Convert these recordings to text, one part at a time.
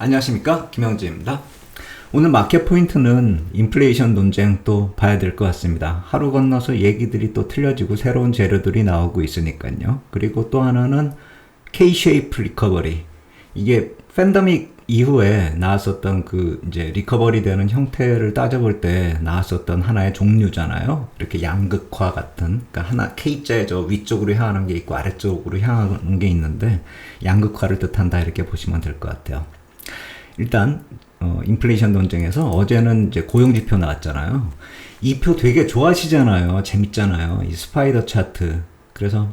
안녕하십니까 김영지입니다. 오늘 마켓 포인트는 인플레이션 논쟁 또 봐야 될 것 같습니다. 하루 건너서 얘기들이 또 틀려지고 새로운 재료들이 나오고 있으니까요. 그리고 또 하나는 K-쉐이프 리커버리. 이게 팬더믹 이후에 나왔었던 그 이제 리커버리 되는 형태를 따져볼 때 나왔었던 하나의 종류잖아요. 이렇게 양극화 같은, 그러니까 하나 K자의 저 위쪽으로 향하는 게 있고 아래쪽으로 향하는 게 있는데 양극화를 뜻한다 이렇게 보시면 될 것 같아요. 일단 어, 인플레이션 논쟁에서 어제는 이제 고용 지표 나왔잖아요. 이 표 되게 좋아하시잖아요. 재밌잖아요. 이 스파이더 차트. 그래서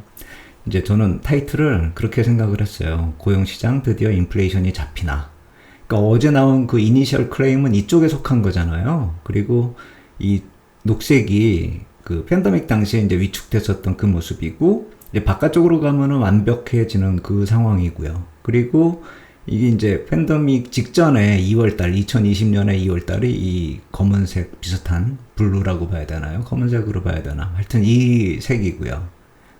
이제 저는 타이틀을 그렇게 생각을 했어요. 고용 시장 드디어 인플레이션이 잡히나. 그러니까 어제 나온 그 이니셜 클레임은 이쪽에 속한 거잖아요. 그리고 이 녹색이 그 팬데믹 당시에 이제 위축됐었던 그 모습이고 이제 바깥쪽으로 가면은 완벽해지는 그 상황이고요. 그리고 이게 이제 팬데믹 직전에 2월달, 2020년에 2월달이 이 검은색 비슷한 블루라고 봐야 되나요? 검은색으로 봐야 되나? 하여튼 이 색이고요.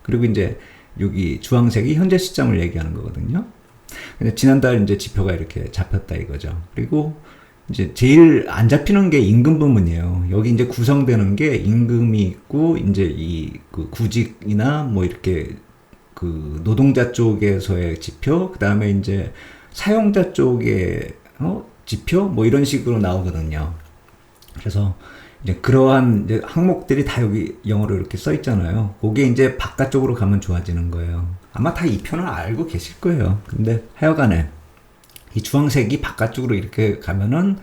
그리고 이제 여기 주황색이 현재 시점을 얘기하는 거거든요. 근데 지난달 이제 지표가 이렇게 잡혔다 이거죠. 그리고 이제 제일 안 잡히는 게 임금 부분이에요. 여기 이제 구성되는 게 임금이 있고 이제 이 그 구직이나 뭐 이렇게 그 노동자 쪽에서의 지표, 그 다음에 이제 사용자 쪽의 어? 지표 뭐 이런 식으로 나오거든요. 그래서 이제 그러한 이제 항목들이 다 여기 영어로 이렇게 써 있잖아요. 그게 이제 바깥쪽으로 가면 좋아지는 거예요. 아마 다 이 편을 알고 계실 거예요. 근데 하여간에 이 주황색이 바깥쪽으로 이렇게 가면은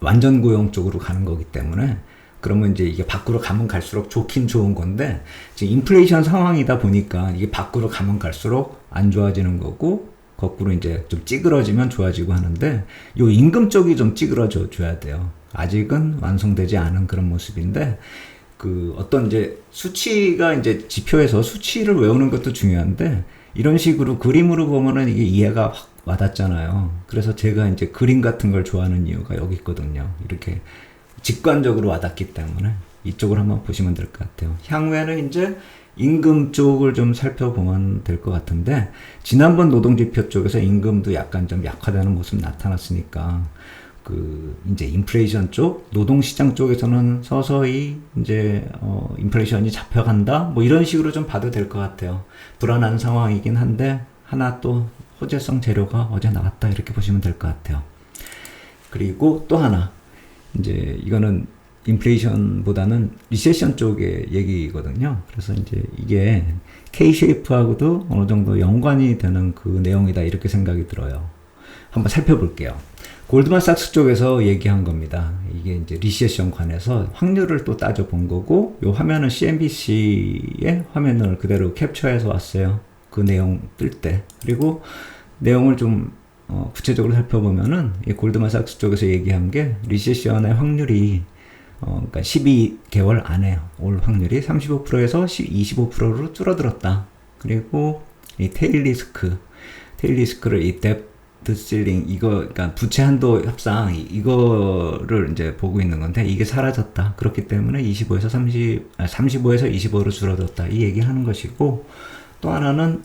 완전 고용 쪽으로 가는 거기 때문에 그러면 이제 이게 밖으로 가면 갈수록 좋긴 좋은 건데 지금 인플레이션 상황이다 보니까 이게 밖으로 가면 갈수록 안 좋아지는 거고 거꾸로 이제 좀 찌그러지면 좋아지고 하는데 요 임금 쪽이 좀 찌그러져 줘야 돼요. 아직은 완성되지 않은 그런 모습인데 그 어떤 이제 수치가 이제 지표에서 수치를 외우는 것도 중요한데 이런 식으로 그림으로 보면은 이게 이해가 확 와닿잖아요. 그래서 제가 이제 그림 같은 걸 좋아하는 이유가 여기 있거든요. 이렇게 직관적으로 와닿기 때문에 이쪽을 한번 보시면 될 것 같아요. 향후에는 이제 임금 쪽을 좀 살펴보면 될 것 같은데 지난번 노동지표 쪽에서 임금도 약간 좀 약화되는 모습 나타났으니까 그 이제 인플레이션 쪽 노동시장 쪽에서는 서서히 이제 어 인플레이션이 잡혀간다? 뭐 이런 식으로 좀 봐도 될 것 같아요. 불안한 상황이긴 한데 하나 또 호재성 재료가 어제 나왔다. 이렇게 보시면 될 것 같아요. 그리고 또 하나 이제 이거는 인플레이션보다는 리세션 쪽의 얘기거든요. 그래서 이제 이게 K-쉐이프하고도 어느 정도 연관이 되는 그 내용이다 이렇게 생각이 들어요. 한번 살펴볼게요. 골드만삭스 쪽에서 얘기한 겁니다. 이게 이제 리세션 관해서 확률을 또 따져 본 거고, 요 화면은 CNBC의 화면을 그대로 캡처해서 왔어요. 그 내용 뜰 때. 그리고 내용을 좀 어, 구체적으로 살펴보면은 이 골드만삭스 쪽에서 얘기한 게 리세션의 확률이 어, 그러니까 12개월 안에 올 확률이 35%에서 25%로 줄어들었다. 그리고 이 테일 리스크, 테일 리스크를 이 뎁트 실링 이거 그러니까 부채 한도 협상 이거를 이제 보고 있는 건데 이게 사라졌다. 그렇기 때문에 25에서 30, 아, 35에서 25로 줄어들었다. 이 얘기하는 것이고 또 하나는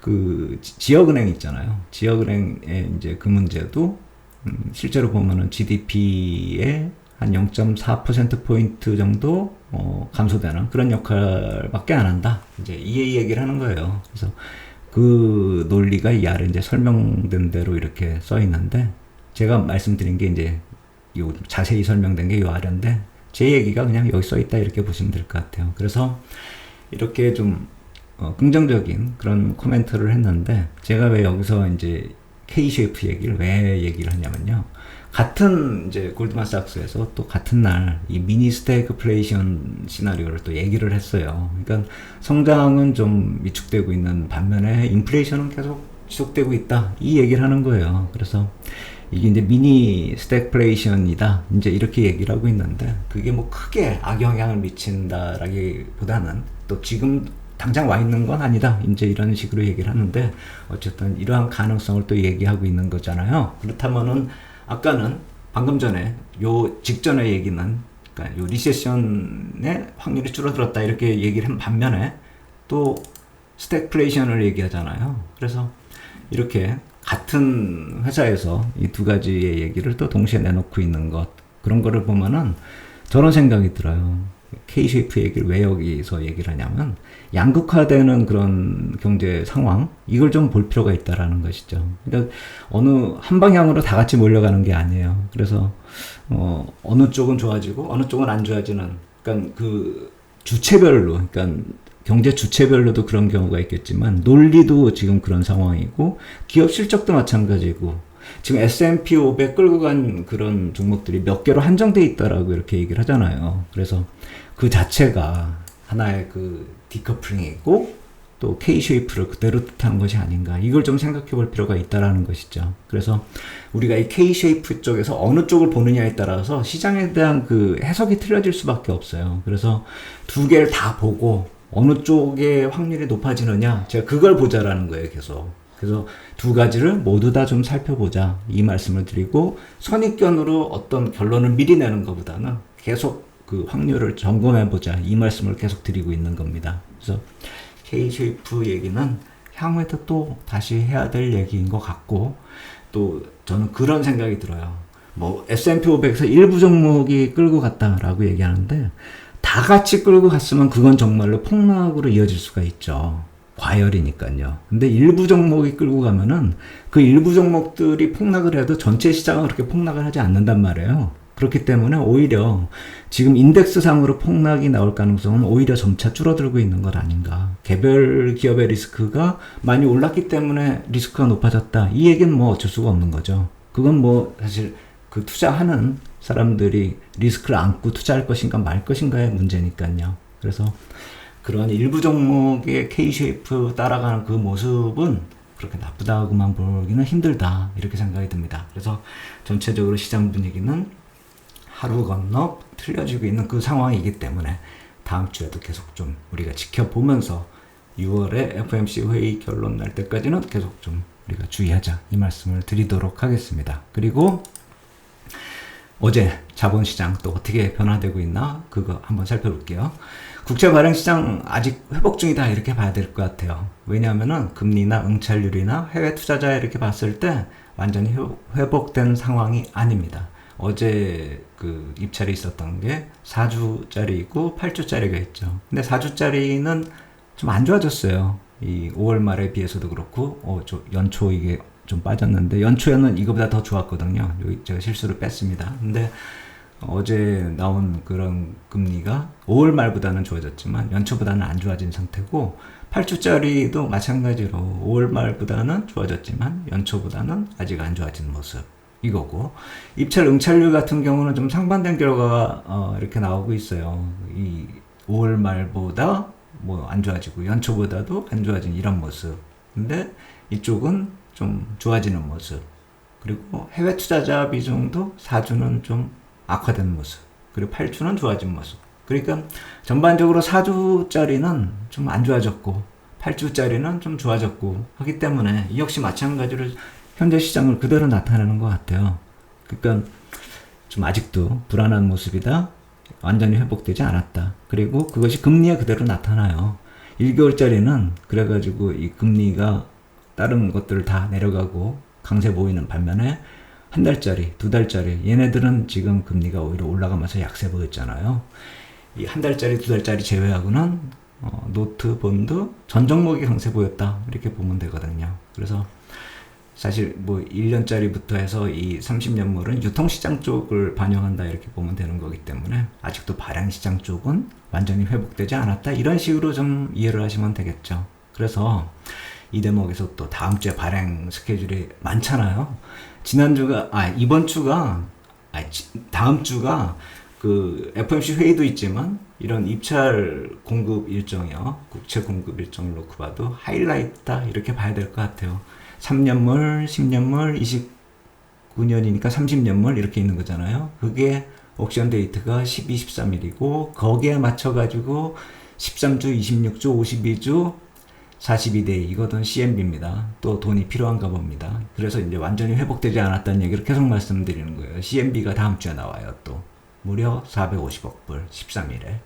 그 지역은행 있잖아요. 지역은행의 이제 그 문제도 음, 실제로 보면은 GDP의 한 0.4%포인트 정도 어, 감소되는 그런 역할밖에 안 한다. 이제 이 얘기를 하는 거예요. 그래서 그 논리가 이 아래 이제 설명된 대로 이렇게 써 있는데 제가 말씀드린 게 이제 요 자세히 설명된 게 요 아래인데 제 얘기가 그냥 여기 써 있다 이렇게 보시면 될 것 같아요. 그래서 이렇게 좀 어, 긍정적인 그런 코멘트를 했는데 제가 왜 여기서 이제 K-쉐이프 얘기를 왜 얘기를 하냐면요. 같은 이제 골드만삭스에서 또 같은 날 이 미니 스테이크플레이션 시나리오를 또 얘기를 했어요. 그러니까 성장은 좀 위축되고 있는 반면에 인플레이션은 계속 지속되고 있다. 이 얘기를 하는 거예요. 그래서 이게 이제 미니 스태플레이션이다. 이제 이렇게 얘기를 하고 있는데 그게 뭐 크게 악영향을 미친다라기보다는 또 지금 당장 와 있는 건 아니다. 이제 이런 식으로 얘기를 하는데 어쨌든 이러한 가능성을 또 얘기하고 있는 거잖아요. 그렇다면은 아까는 방금 전에 요 직전의 얘기는 그러니까 요 리세션의 확률이 줄어들었다 이렇게 얘기를 한 반면에 또 스태플레이션을 얘기하잖아요. 그래서 이렇게 같은 회사에서 이 두 가지의 얘기를 또 동시에 내놓고 있는 것 그런 거를 보면은 저런 생각이 들어요. K-쉐이프 얘기를 왜 여기서 얘기를 하냐면 양극화되는 그런 경제 상황 이걸 좀 볼 필요가 있다라는 것이죠. 그러니까 어느 한 방향으로 다 같이 몰려가는 게 아니에요. 그래서 어 어느 쪽은 좋아지고 어느 쪽은 안 좋아지는 그러니까 그 주체별로 그러니까 경제 주체별로도 그런 경우가 있겠지만 논리도 지금 그런 상황이고 기업 실적도 마찬가지고 지금 S&P 500 끌고 간 그런 종목들이 몇 개로 한정돼 있다라고 이렇게 얘기를 하잖아요. 그래서 그 자체가 하나의 그 디커플링이고 또 K-쉐이프를 그대로 뜻하는 것이 아닌가. 이걸 좀 생각해 볼 필요가 있다라는 것이죠. 그래서 우리가 이 K-쉐이프 쪽에서 어느 쪽을 보느냐에 따라서 시장에 대한 그 해석이 틀려질 수밖에 없어요. 그래서 두 개를 다 보고 어느 쪽의 확률이 높아지느냐. 제가 그걸 보자라는 거예요, 계속. 그래서 두 가지를 모두 다 좀 살펴보자. 이 말씀을 드리고 선입견으로 어떤 결론을 미리 내는 것보다는 계속 그 확률을 점검해 보자. 이 말씀을 계속 드리고 있는 겁니다. 그래서 K-쉐이프 얘기는 향후에도 또 다시 해야 될 얘기인 것 같고 또 저는 그런 생각이 들어요. 뭐 S&P 500에서 일부 종목이 끌고 갔다라고 얘기하는데 다 같이 끌고 갔으면 그건 정말로 폭락으로 이어질 수가 있죠. 과열이니까요. 근데 일부 종목이 끌고 가면은 그 일부 종목들이 폭락을 해도 전체 시장은 그렇게 폭락을 하지 않는단 말이에요. 그렇기 때문에 오히려 지금 인덱스상으로 폭락이 나올 가능성은 오히려 점차 줄어들고 있는 것 아닌가. 개별 기업의 리스크가 많이 올랐기 때문에 리스크가 높아졌다. 이 얘기는 뭐 어쩔 수가 없는 거죠. 그건 뭐 사실 그 투자하는 사람들이 리스크를 안고 투자할 것인가 말 것인가의 문제니까요. 그래서 그런 일부 종목의 K-쉐이프 따라가는 그 모습은 그렇게 나쁘다고만 보기는 힘들다. 이렇게 생각이 듭니다. 그래서 전체적으로 시장 분위기는 하루 건너 틀려지고 있는 그 상황이기 때문에 다음 주에도 계속 좀 우리가 지켜보면서 6월에 FMC 회의 결론 날 때까지는 계속 좀 우리가 주의하자 이 말씀을 드리도록 하겠습니다. 그리고 어제 자본시장 또 어떻게 변화되고 있나 그거 한번 살펴볼게요. 국채 발행 시장 아직 회복 중이다 이렇게 봐야 될 것 같아요. 왜냐하면은 금리나 응찰률이나 해외 투자자 이렇게 봤을 때 완전히 회복된 상황이 아닙니다. 어제 그 입찰이 있었던 게 4주짜리이고 8주짜리가 있죠. 근데 4주짜리는 좀 안 좋아졌어요. 이 5월 말에 비해서도 그렇고, 어, 저 연초 이게 좀 빠졌는데, 연초에는 이거보다 더 좋았거든요. 여기 제가 실수를 뺐습니다. 근데 어제 나온 그런 금리가 5월 말보다는 좋아졌지만, 연초보다는 안 좋아진 상태고, 8주짜리도 마찬가지로 5월 말보다는 좋아졌지만, 연초보다는 아직 안 좋아진 모습. 이거고 입찰 응찰률 같은 경우는 좀 상반된 결과가 어, 이렇게 나오고 있어요. 이 5월 말보다 뭐 안 좋아지고 연초보다도 안 좋아진 이런 모습. 근데 이쪽은 좀 좋아지는 모습. 그리고 해외 투자자 비중도 4주는 좀 악화된 모습. 그리고 8주는 좋아진 모습. 그러니까 전반적으로 4주짜리는 좀 안 좋아졌고 8주짜리는 좀 좋아졌고 하기 때문에 역시 마찬가지로 현재 시장을 그대로 나타내는 것 같아요. 그러니까 좀 아직도 불안한 모습이다. 완전히 회복되지 않았다. 그리고 그것이 금리에 그대로 나타나요. 1개월짜리는 그래가지고 이 금리가 다른 것들을 다 내려가고 강세 보이는 반면에 한 달짜리, 두 달짜리 얘네들은 지금 금리가 오히려 올라가면서 약세 보였잖아요. 이 한 달짜리, 두 달짜리 제외하고는 어, 노트, 본드, 전 종목이 강세 보였다 이렇게 보면 되거든요. 그래서 사실 뭐 1년짜리부터 해서 이 30년물은 유통시장 쪽을 반영한다 이렇게 보면 되는 거기 때문에 아직도 발행시장 쪽은 완전히 회복되지 않았다 이런 식으로 좀 이해를 하시면 되겠죠. 그래서 이 대목에서 또 다음 주에 발행 스케줄이 많잖아요. 지난주가, 아, 이번 주가, 아, 다음 주가 그 FOMC 회의도 있지만 이런 입찰 공급 일정이요. 국채 공급 일정을 놓고 봐도 하이라이트다 이렇게 봐야 될 것 같아요. 3년물, 10년물, 29년이니까 30년물 이렇게 있는 거잖아요. 그게 옥션 데이트가 12, 13일이고 거기에 맞춰가지고 13주, 26주, 52주, 42대 이거는 CMB입니다. 또 돈이 필요한가 봅니다. 그래서 이제 완전히 회복되지 않았다는 얘기를 계속 말씀드리는 거예요. CMB가 다음 주에 나와요. 또 무려 450억 불 13일에.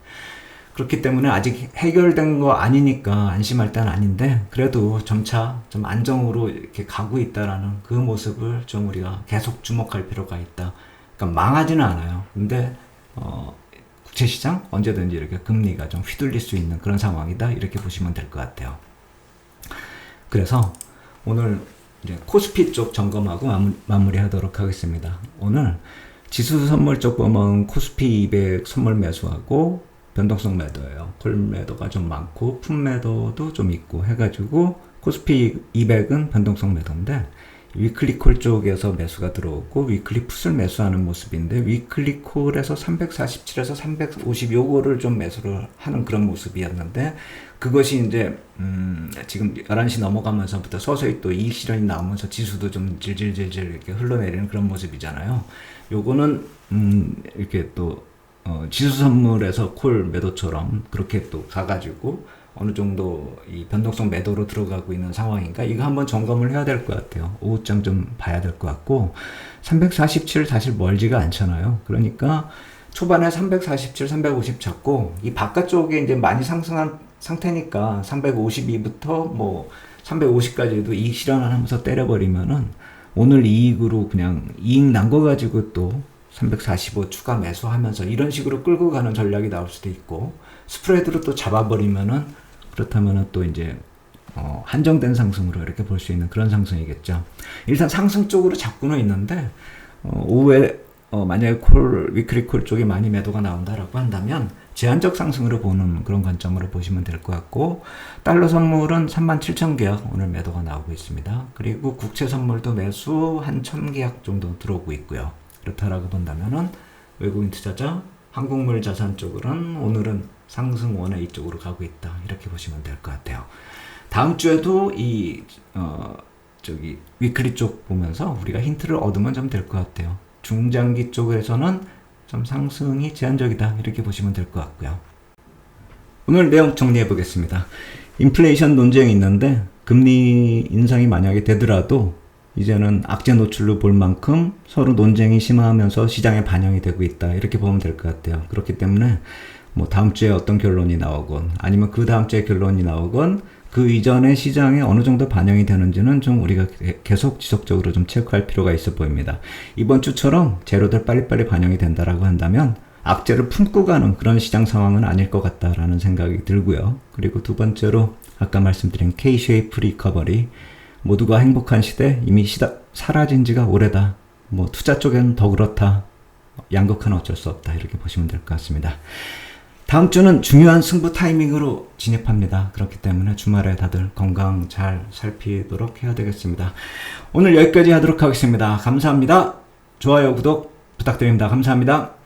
그렇기 때문에 아직 해결된 거 아니니까 안심할 때는 아닌데 그래도 점차 좀 안정으로 이렇게 가고 있다라는 그 모습을 좀 우리가 계속 주목할 필요가 있다. 그러니까 망하지는 않아요. 근데 어, 국채 시장 언제든지 이렇게 금리가 좀 휘둘릴 수 있는 그런 상황이다 이렇게 보시면 될 것 같아요. 그래서 오늘 코스피 쪽 점검하고 마무, 리 하도록 하겠습니다. 오늘 지수 선물 쪽 보면 코스피 200 선물 매수하고 변동성 매도예요. 콜 매도가 좀 많고 품 매도도 좀 있고 해가지고 코스피 200은 변동성 매도인데 위클리 콜 쪽에서 매수가 들어오고 위클리 풋을 매수하는 모습인데 위클리 콜에서 347에서 350 요거를 좀 매수를 하는 그런 모습이었는데 그것이 이제 음 지금 11시 넘어가면서부터 서서히 또 이익 실현이 나오면서 지수도 좀 질질질질 이렇게 흘러내리는 그런 모습이잖아요. 요거는 음 이렇게 또 어, 지수 선물에서 콜 매도처럼 그렇게 또 가가지고 어느 정도 이 변동성 매도로 들어가고 있는 상황인가 이거 한번 점검을 해야 될 것 같아요. 오후장 좀 봐야 될 것 같고 347 사실 멀지가 않잖아요. 그러니까 초반에 347, 350 잡고 이 바깥쪽에 이제 많이 상승한 상태니까 352부터 뭐 350까지도 이익 실현하면서 때려버리면은 오늘 이익으로 그냥 이익 난 거 가지고 또 345 추가 매수하면서 이런 식으로 끌고 가는 전략이 나올 수도 있고 스프레드로 또 잡아버리면은 그렇다면은 또 이제 어, 한정된 상승으로 이렇게 볼 수 있는 그런 상승이겠죠. 일단 상승 쪽으로 잡고는 있는데 어, 오후에 어, 만약에 콜 위클리 콜 쪽에 많이 매도가 나온다라고 한다면 제한적 상승으로 보는 그런 관점으로 보시면 될 것 같고 달러 선물은 37,000계약 오늘 매도가 나오고 있습니다. 그리고 국채 선물도 매수 한 1,000계약 정도 들어오고 있고요. 그렇다라고 본다면은 외국인 투자자 한국물 자산 쪽으로는 오늘은 상승 원의 이쪽으로 가고 있다 이렇게 보시면 될 것 같아요. 다음 주에도 이 어, 저기 위클리 쪽 보면서 우리가 힌트를 얻으면 좀 될 것 같아요. 중장기 쪽에서는 좀 상승이 제한적이다 이렇게 보시면 될 것 같고요. 오늘 내용 정리해 보겠습니다. 인플레이션 논쟁이 있는데 금리 인상이 만약에 되더라도 이제는 악재 노출로 볼 만큼 서로 논쟁이 심화하면서 시장에 반영이 되고 있다. 이렇게 보면 될 것 같아요. 그렇기 때문에 뭐 다음 주에 어떤 결론이 나오건 아니면 그 다음 주에 결론이 나오건 그 이전에 시장에 어느 정도 반영이 되는지는 좀 우리가 계속 지속적으로 좀 체크할 필요가 있어 보입니다. 이번 주처럼 재료들 빨리빨리 반영이 된다라고 한다면 악재를 품고 가는 그런 시장 상황은 아닐 것 같다라는 생각이 들고요. 그리고 두 번째로 아까 말씀드린 K-쉐이프 리커버리 모두가 행복한 시대 이미 시다, 사라진 지가 오래다. 뭐 투자 쪽에는 더 그렇다. 양극화는 어쩔 수 없다. 이렇게 보시면 될 것 같습니다. 다음 주는 중요한 승부 타이밍으로 진입합니다. 그렇기 때문에 주말에 다들 건강 잘 살피도록 해야 되겠습니다. 오늘 여기까지 하도록 하겠습니다. 감사합니다. 좋아요, 구독 부탁드립니다. 감사합니다.